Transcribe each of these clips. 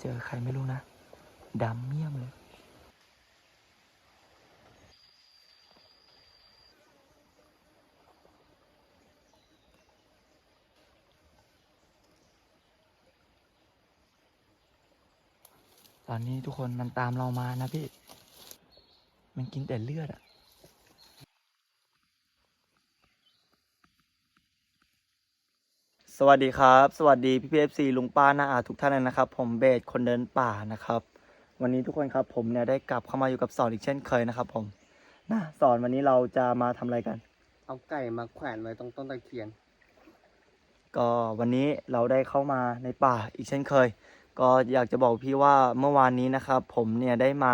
เจอใครไม่รู้นะดำเมี่ยมเลย ตอนนี้ทุกคนมันตามเรามานะพี่ มันกินแต่เลือดอะ สวัสดีครับ สวัสดีพี่พีเอฟซีลุงป้าน้าอาทุกท่านเลยนะครับ ผมเบสคนเดินป่านะครับ วันนี้ทุกคนครับผมเนี่ยได้กลับเข้ามาอยู่กับสอนอีกเช่นเคยนะครับ ผมนะสอนวันนี้เราจะมาทำอะไรกัน เอาไก่มาแขวนไว้ตรงต้นตะเคียน ก็วันนี้เราได้เข้ามาในป่าอีกเช่นเคย ก็อยากจะบอกพี่ว่าเมื่อวานนี้นะครับ ผมเนี่ยได้มา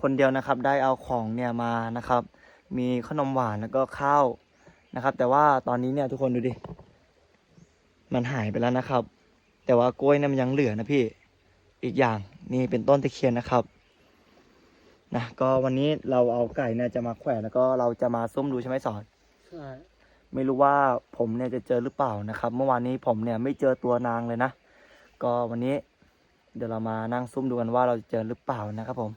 คนเดียวนะครับ ได้เอาของเนี่ยมานะครับ มีขนมหวานแล้วก็ข้าวนะครับ แต่ว่าตอนนี้เนี่ยทุกคนดูดิ มันหายไปแล้วนะครับ แต่ว่ากล้วยเนี่ยมันยังเหลือนะพี่ อีกอย่างนี่เป็นต้นตะเคียนนะครับนะก็วันนี้เราเอาไก่เนี่ยจะมาแขวนแล้วก็เราจะมาซุ่มดูใช่ไหมสอนใช่ไม่รู้ว่าผมเนี่ยจะเจอหรือเปล่านะครับ เมื่อวานนี้ผมเนี่ยไม่เจอตัวนางเลยนะ ก็วันนี้เดี๋ยวเรามานั่งซุ่มดูกันว่าเราจะเจอหรือเปล่านะครับ ผม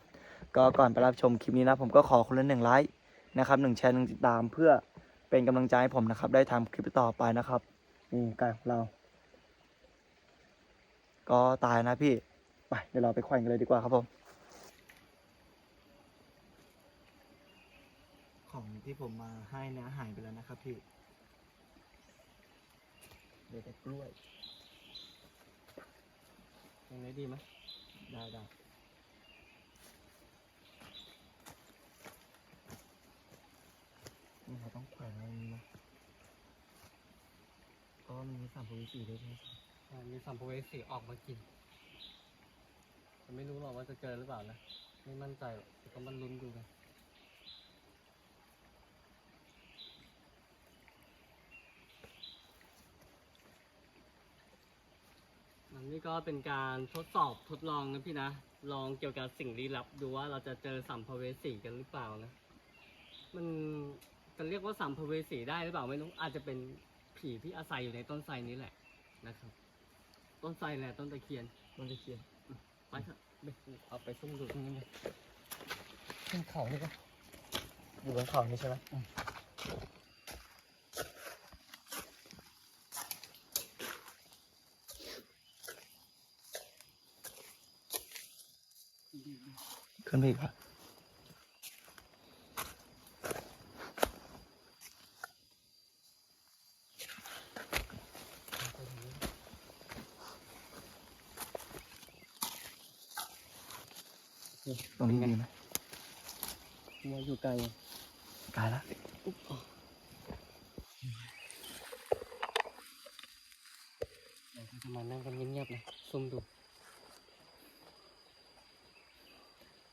ก็ก่อนไปรับชมคลิปนี้นะ ผมก็ขอคนละหนึ่งไลค์นะครับหนึ่งแชร์หนึ่งติดตามเพื่อเป็นกำลังใจให้ผมนะครับ ได้ทำคลิปต่อไปนะครับ นี่ไก่ของเรา ก็ตายนะพี่ ไปเดี๋ยวเราไปแขวนกันเลยดีกว่าครับผม ของที่ผมมาให้นะหายไปแล้วนะครับพี่เดี๋ยวแต่กล้วยยังไงดีไหมได้ได้นี่เราต้องแขวนอะไรนี้นะก็มันมีสามภูวิสีด้วยใช่ไหมอ่ามีสัมภเวสีออกมากินแต่ไม่รู้หรอกว่าจะเจอหรือเปล่านะ ไม่มั่นใจหรอกแต่ก็มันลุ้นดูกันอันนี้ก็เป็นการทดสอบทดลองนะพี่นะ ลองเกี่ยวกับสิ่งลี้ลับดูว่าเราจะเจอสัมภเวสีกันหรือเปล่านะ มันจะเรียกว่าสัมภเวสีได้หรือเปล่าไม่รู้อาจจะเป็น ผีที่อาศัยอยู่ในต้นไทรนี้แหละนะครับ ต้นไทรแหละต้นตะเคียน มันจะเขียนไปเถอะไปเอาไปซุ่มดูตรงนี้เลยขึ้นเขานี่ก็อยู่บนเขานี่ใช่ไหมขึ้นไปอีกปะ ตรงนี้ดีไหมมัวอยู่ไกลกายละเราก็จะมานั่งกันเงียบๆนะซุ่มดู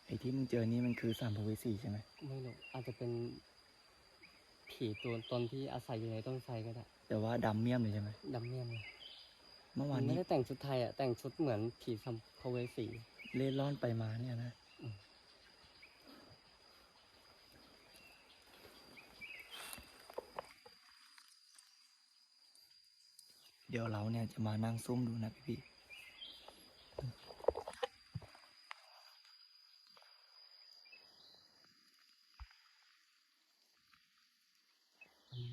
ไอ้ที่มึงเจอนี่มันคือสามภเวสีใช่ไหมไม่รู้อาจจะเป็นผีตัวตนที่อาศัยอยู่ในต้นไทรก็ได้ แต่ว่าดำเมี่ยมเลยใช่ไหมดำเมี่ยมเลยเมื่อมัวานนไม่นี้ได้แต่งชุดไทยอะแต่งชุดเหมือนผีสัมภเวสี เล่ร่อนไปมาเนี่ยนะ เดี๋ยวเราเนี่ยจะมานั่งซุ่มดูนะพี่พี่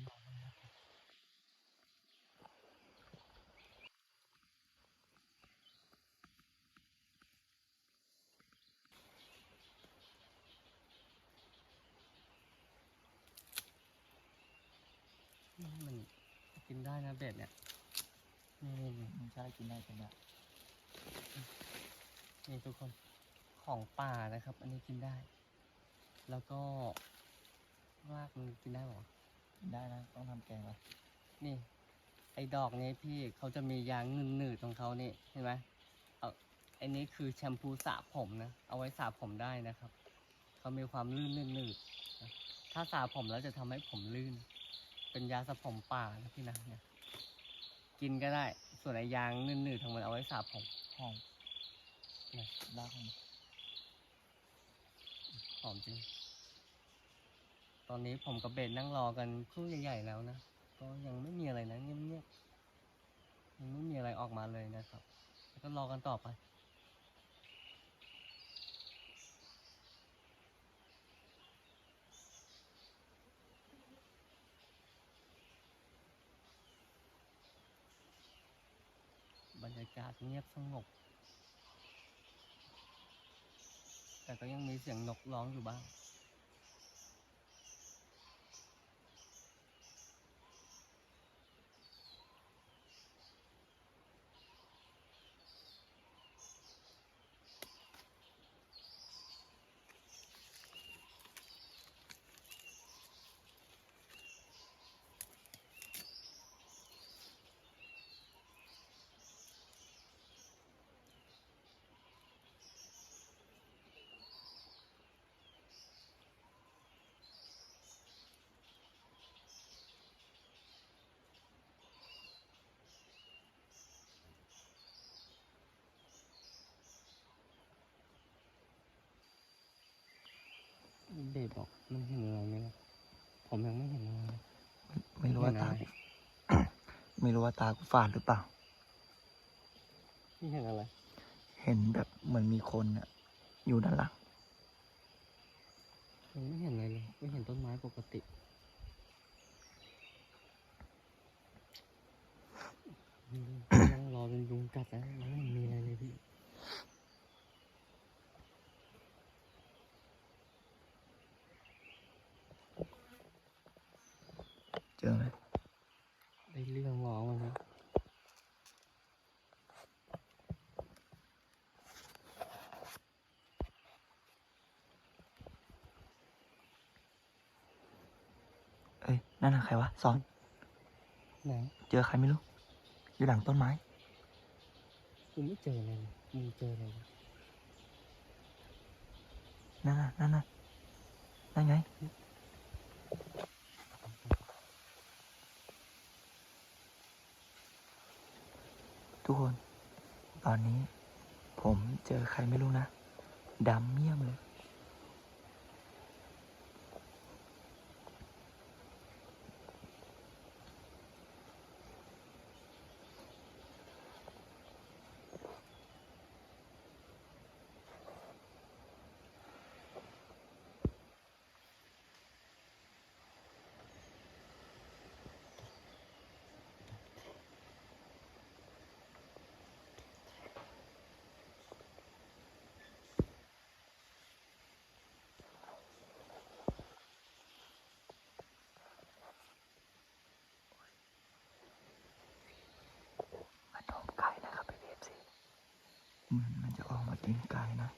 มันกินได้นะเบ็ดเนี่ยนี่นี่นี่ ไม่ใช่ กินได้กินได้นี่ทุกคนของป่านะครับ อันนี้กินได้ แล้วก็รากมันกินได้หรอกินได้นะ ต้องทำแกงก่อนนี่ ไอ้ดอกนี้พี่เขาจะมียางหนืดๆของเขานี่เห็นไหมเอาอ้นี้คือแชมพูสระผมนะ เอาไว้สระผมได้นะครับเขามีความลื่นหนืดๆนะถ้าสระผมแล้วจะทำให้ผมลื่น เป็นยาสระผมป่านะพี่นะเนี่ยกินก็ได้ ส่วนไอ้ยางหนืดๆของมันเอาไว้สระผมหอมเนี่ยรากของมันหอมจริง ตอนนี้ผมกับเบนนั่งรอกันครู่ใหญ่ๆแล้วนะ ก็ยังไม่มีอะไรนะเงียบๆยังไม่มีอะไรออกมาเลยนะครับ แล้วก็รอกันต่อไปากาศเงียบสงบ แต่ก็ยังมีเสียงนกร้องอยู่บ้าง เดชบอกมันเห็นอะไรไหมล่ะผมยังไม่เห็นอะไรเลยไม่รู้ว่าตาเห็นอะไรไม่รู้ว่าตากูฝาดหรือเปล่าพี่เห็นอะไร เห็นแบบเหมือนมีคนอะอยู่ด้านหลังยังไม่เห็นอะไรเลย ไม่เห็นต้นไม้ปกตินั่งรอเป็นยุงกัดนะยังไม่เห็นมีอะไร เลยพี่เจอไหมได้เรื่องหมอวันนี้เอ้ยนั่นน่ะใครวะสอน ไหนเจอใครไม่รู้ อยู่หลังต้นไม้ กูไม่เจออะไรเลยมึงเจออะไรเลยนั่นน่ะนั่นน่ะนั่นไง ทุกคน ตอนนี้ผมเจอใครไม่รู้นะดำเมี่ยมเลย มันออกไก่นะครับพี่เอฟซีมัน มันจะออกมากินไก่นะ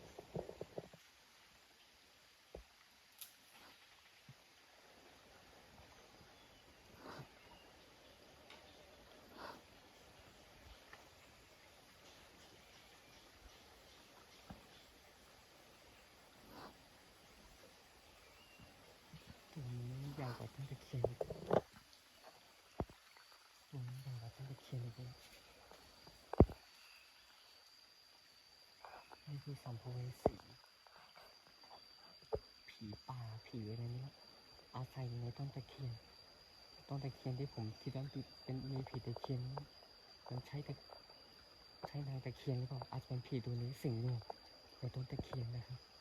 ตัวนี้ใหญ่กว่าต้นตะเคียนอีกตัวนี้ใหญ่กว่าต้นตะเคียนอีกเลยนี่ คือสัมภเวสี ผีป่าผีอะไรนี่นะอาศัยอยู่ในต้นตะเคียน ต้นตะเคียนที่ผมคิดว่าเป็นมีผีตะเคียนมันใช่ตะใช่นางตะเคียนหรือเปล่าอาจจะเป็นผีตัวนี้สิงอยู่ในต้นตะเคียนนะครับ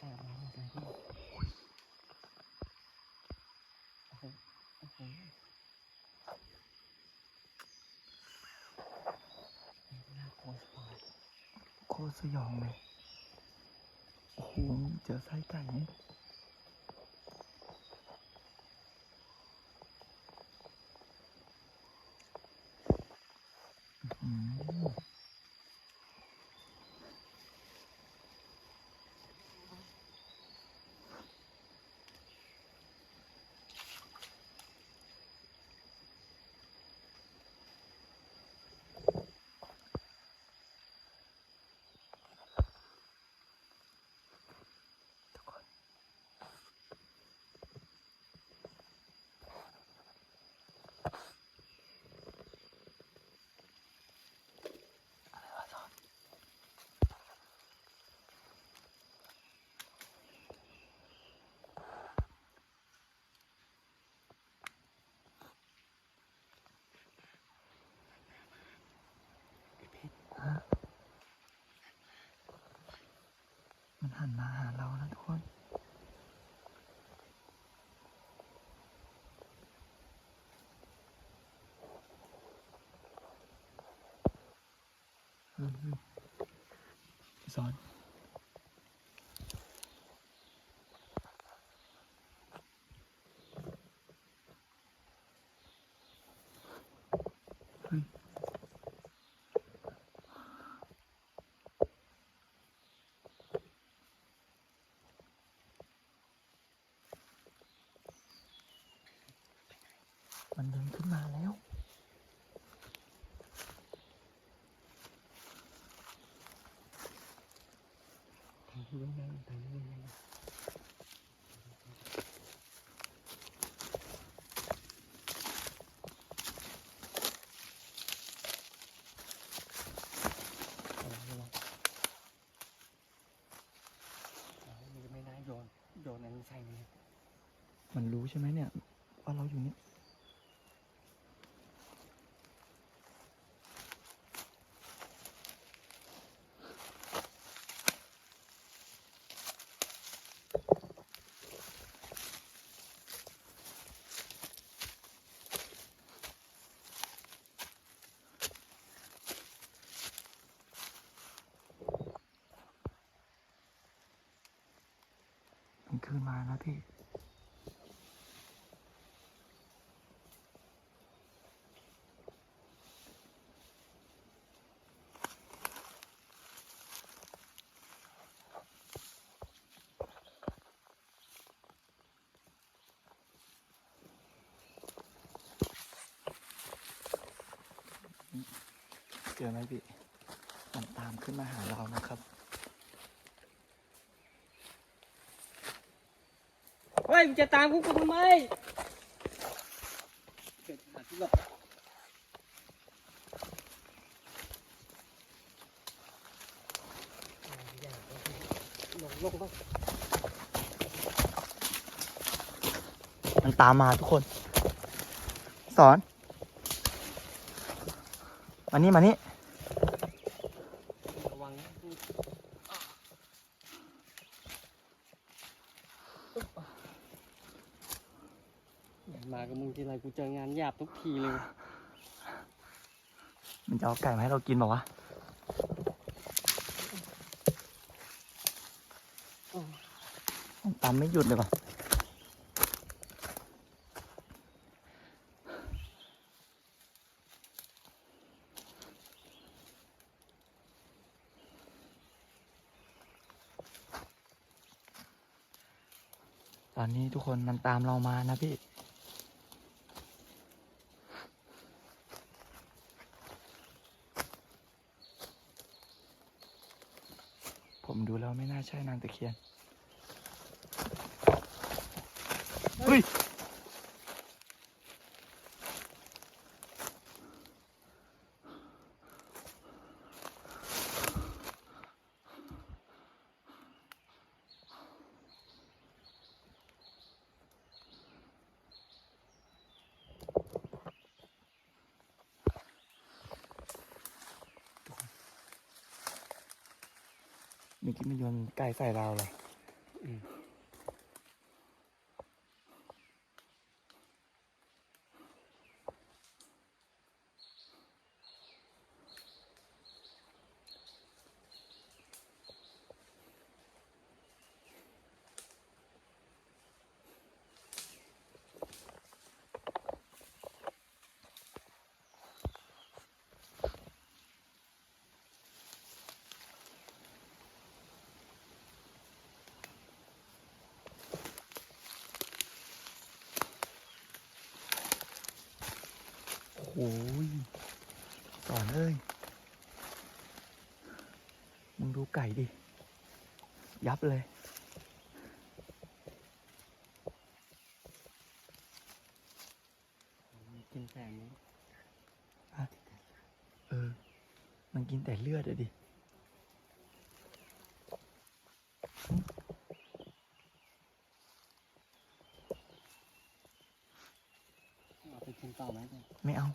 ก่ออกมาหมดเลยพี่โอ้โหโอ้โหน่ากลัวสปอยโคตรสยองเลย โอ้โหเจอไส้ไก่นี่หมอื้อหือทุกคนอะไรวะสอนฮะมัน หันมาหาเรานะทุกคน มันเดินขึ้นมาแล้ว มันรู้ใช่ไหมเนี่ย ว่าเราอยู่เนี่ย คืนมาแล้วพี่ เจอไหมพี่ มันตามขึ้นมาหาเรานะครับ เฮ้ ยมึงจะตามกูกูทำไมเกิดหาที่หลบลงลงบ้างมันตามมาทุกคน สอน มานี่ มานี่ ระวังนะอย่ามากับมึงทีไรกูเจองานหยาบ ทุกทีเลย มันจะเอาไก่มาให้เรากินบอวะตามไม่หยุดเลยว่ะตอนนี้ทุกคนมันตามเรามานะพี่ ผมดูแล้วไม่น่า ใช่นางตะเคียนเฮ้ย มื่อกี้มันโยนไก่ใส่เราเหรอ โอ้โหสอนเอ้ย มึงดูไก่ดิ ยับเลย กินแต่นี้เออ มันกินแต่เลือดอะดิ เอาไปกินต่อไหมเนี่ย ไม่เอา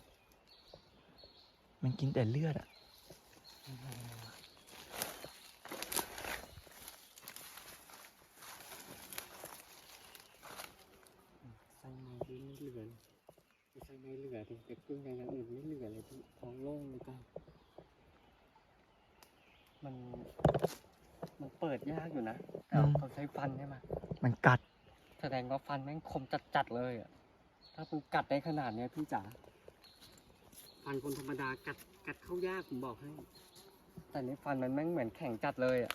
มันกิน แต่เลือดอะไส้ในที่ไม่เหลือเลยไส้ในเหลือดิแต่เครื่องในอย่างอื่นไม่เหลือเลยพี่ท้องโล่งเลยจ้ะมัน มันเปิดยากอยู่นะแต่เขาใช้ฟันใช่ไหมมันกัด แสดงว่าฟันแม่งคมจัดๆเลยอะ ถ้ามึงกัดได้ขนาดเนี้ยพี่จ๋า ฟันคนธรรมดากัดกัดเข้ายากผมบอกให้ แต่นี่ฟันมันแม่งเหมือนแข็งจัดเลยอะ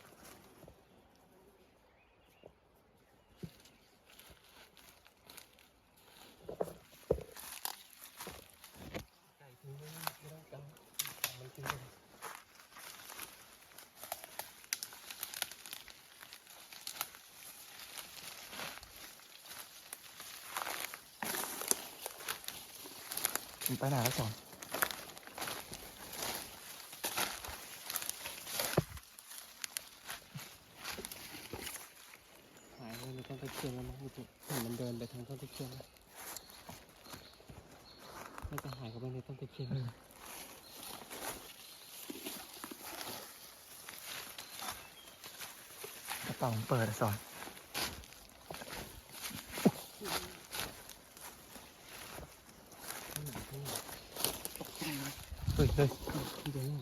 ไก่ทิ้งไม่ได้ไม่ต้องจังมันกินไปไปไหนแล้วสอน หายไปในต้นตะเคียนแล้วมั้งพี่ตุ๊กเห็นมันเดินไปทางต้นตะเคียนแล้วน่าจะหายเข้าไปในต้นตะเคียนกระเป๋ามันเปิดอะสอนตกใจไหมเฮ้ยเฮ้ยพี่เดี๋ยวนี่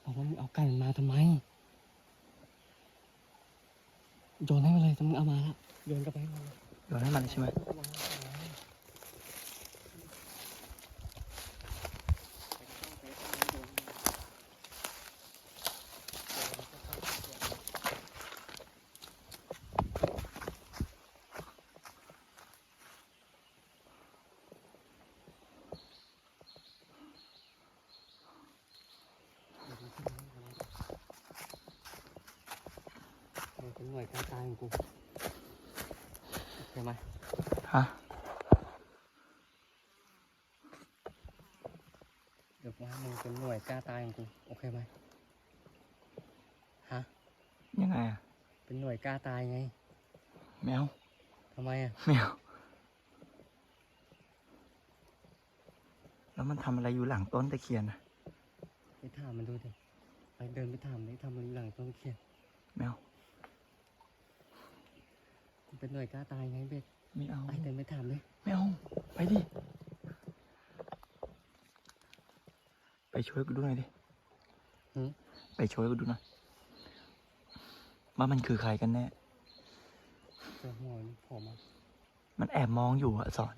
เอาว่ามึงเอาไก่มันมาทำไม โยนให้มันเลยถ้ามึงเอามาแล้วโยนกลับไปให้มันเลยโยนให้มันใช่ไหม มันเป็นหน่วยการตายของกูโอเคไหม ฮะ เดี๋ยวว่ามึงเป็นหน่วย กล้าตายของกู โอเคไหมฮะ ยังไงอะเป็นหน่วยกล้าตายไงแมวทำไมอะ แมวแล้วมันทำอะไรอยู่หลังต้นตะเคียนอะไปถามมันดูดิไปเดินไปถามดิทำอะไรหลังต้นเขียนแมวมันเป็นหน่วยกล้าตายไงเบ็ดไม่เอาไปเดินไปถามเลยไม่เอาไปดิไปช่วยกูดูหน่อยดิหืม ไปช่วยกูดูหน่อยว่ามันคือใครกันแน่เจอหัวมันโผมอะมันแอบมองอยู่อะสอน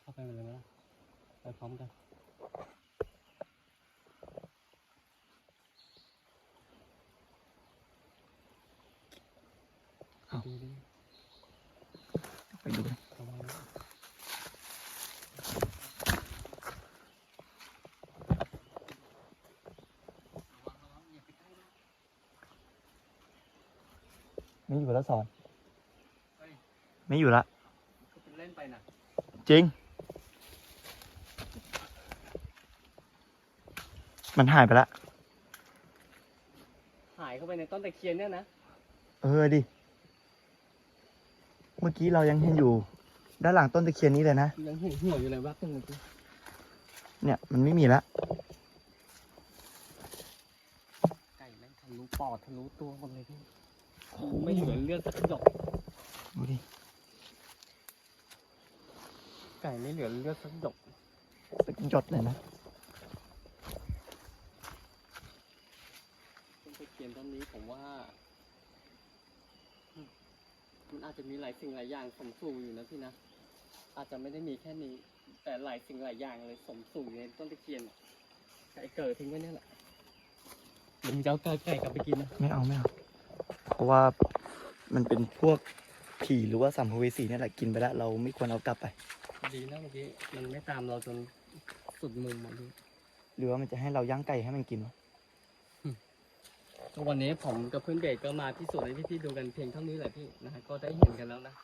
เข้าไปเลยไหมล่ะไปพร้อมกัน เอ้า ดูดิ ไปดูเลย ระวังนะ ไม่อยู่แล้วสอนเฮ้ยไม่อยู่ละก็เป็นเล่นไปนะจริง มันหายไปละหายเข้าไปในต้นตะเคียนเนี่ยนะเออดิ เมื่อกี้เรายังเห็นอยู่ ด้านหลังต้นตะเคียนนี้เลยนะ ยังเห็นหัวอยู่เลยวักกันเลยกูเนี่ยมันไม่มีแล้วไก่แม่งทะลุปอดทะลุตัวหมดเลยพี่ ไม่เหลือเลือดสักหยดดูดิ ไก่ไม่เหลือเลือดสักหยดสักหยดเลยนะต้นตะเคียนต้นนี้ผมว่าอืมมันอาจจะมีหลายสิ่งหลายอย่างสมสู่อยู่นะพี่นะ อาจจะไม่ได้มีแค่นี้ แต่หลายสิ่งหลายอย่างเลยสมสู่อยู่ในต้นตะเคียนอะไก่เกิดทิ้งไว้เนี่ยแหละเดี๋ยวมึงจะเอาไก่ไก่กลับไปกินนะ ไม่เอาไม่เอา เพราะว่ามันเป็นพวกผีหรือว่าสัมภเวสีเนี่ยแหละกินไปแล้วเราไม่ควรเอากลับไป ดีนะเมื่อกี้มันไม่ตามเราจนสุดมุมอะพี่หรือว่ามันจะให้เราย่างไก่ให้มันกินวะก็วันนี้ผมกับเพื่อนเบสก็มาพิสูจน์ให้พี่ๆดูกันเพียงเท่านี้แหละพี่นะฮะก็ได้เห็นกันแล้วนะ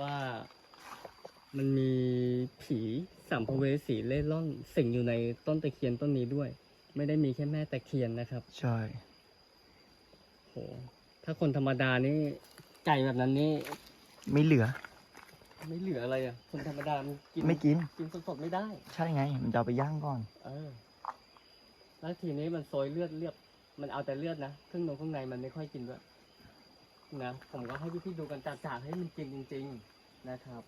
ว่ามันมีผีสัมภเวสีเล่ร่อนสิงอยู่ในต้นตะเคียนต้นนี้ด้วย ไม่ได้มีแค่แม่ตะเคียนนะครับ ใช่โห ถ้าคนธรรมดานี่ไก่แบบนั้นนี่ไม่เหลือ ไม่เหลืออะไรอะ คนธรรมดามันกินไม่กิน กินสดๆไม่ได้ ใช่ไง มันจะเอาไปย่างก่อน เออ แล้วทีนี้มันโซยเลือดเลือดมันเอาแต่เลือดนะเครื่องนงเครื่องในมันไม่ค่อยกินด้วยนะผมก็ให้พี่ๆดูกันจ่าๆให้มันกินจริง ๆ นะครับ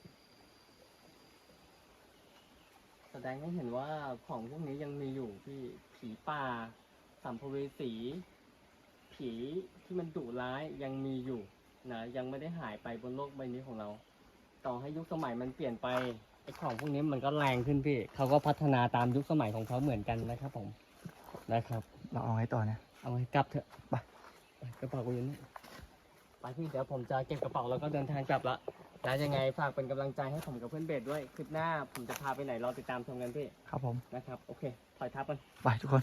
แสดงให้เห็นว่าของพวกนี้ยังมีอยู่พี่ผีป่าสัมภเวสี ผีที่มันดุร้ายยังมีอยู่นะยังไม่ได้หายไปบนโลกใบนี้ของเรา ต่อให้ยุคสมัยมันเปลี่ยนไปไอ้ของพวกนี้มันก็แรงขึ้นพี่เขาก็พัฒนาตามยุคสมัยของเขาเหมือนกันนะครับ ผมนะครับ เราเอาให้ต่อนะ เอาให้กลับเถอะไปไปกระเป๋ากูอยู่นี่ไปพี่เดี๋ยวผมจะเก็บกระเป๋าแล้วก็เดินทางกลับละแล้วยังไงฝากเป็นกำลังใจให้ผมกับเพื่อนเบสด้วยคลิปหน้าผมจะพาไปไหนรอติดตามชมกันพี่ครับผมนะครับ โอเคถอยทับกันไปทุกคน